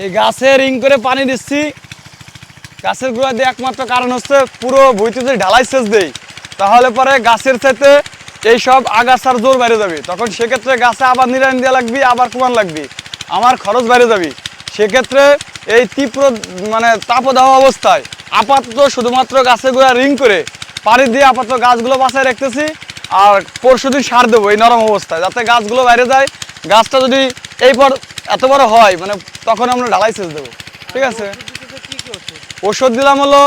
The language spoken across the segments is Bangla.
এই গাছে রিং করে পানি দিচ্ছি। গাছের গোড়া দিয়ে একমাত্র কারণ হচ্ছে পুরো বইতে যদি ঢালাই সেচ দেই, তাহলে পরে গাছের চাইতে এই সব আগাছার জোর বেড়ে যাবে। তখন সেক্ষেত্রে গাছে আবার নিরায়ণ দেওয়া লাগবে, আবার কুমান লাগবে। আমার খরচ বেড়ে যাবে। সেক্ষেত্রে এই তীব্র মানে তাপদাহ অবস্থায় আপাতত শুধুমাত্র গাছের গোড়া রিং করে পানি দিয়ে আপাতত গাছগুলো বাঁচায় রাখতেছি, আর পরশু দিন সার দেবো এই নরম অবস্থায়, যাতে গাছগুলো বাইরে যায় গাছটা যদি এই পর এত বড় হয় মানে তখন আমরা ঢালাই সেচ দেবো। ঠিক আছে? ওষুধ দিলাম হলো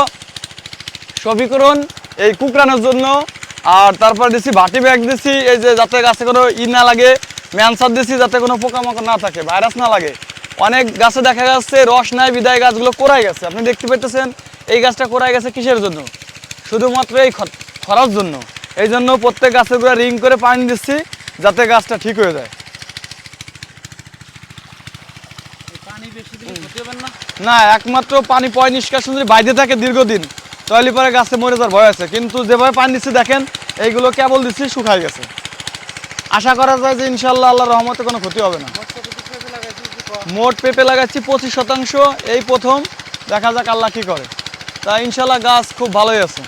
সবিকরণ এই কুকরানোর জন্য আর তারপর দিছি ভাটি ব্যাগ দিছি এই যে যাতে গাছে কোনো ই না লাগে ম্যানসার দিছি যাতে কোনো পোকামাকড় না থাকে ভাইরাস না লাগে। অনেক গাছে দেখা যাচ্ছে রস নাই বিদায় গাছগুলো কোরাই গেছে। আপনি দেখতে পাইতেছেন এই গাছটা কোরাই গেছে কিসের জন্য? শুধুমাত্র এই খরার জন্য। এই জন্য প্রত্যেক গাছের রিং করে পানি দিচ্ছি যাতে গাছটা ঠিক হয়ে যায় এই পানি বেশি দিলে ক্ষতি হবে না? না একমাত্র পানি পয় নিষ্কাশন যদি বাইরে থাকে দীর্ঘদিন তাহলে পরে গাছে মরে যাওয়ার ভয় আছে। কিন্তু যেভাবে পানি দিচ্ছি দেখেন এইগুলো কেবল দিচ্ছি শুকায় গেছে। আশা করা যায় যে ইনশাল্লাহ আল্লাহ রহমতে কোনো ক্ষতি হবে না। মোট পেঁপে লাগাচ্ছি পঁচিশ শতাংশ। এই প্রথম দেখা যাক আল্লাহ কি করে। তা ইনশাল্লাহ গাছ খুব ভালোই আছে।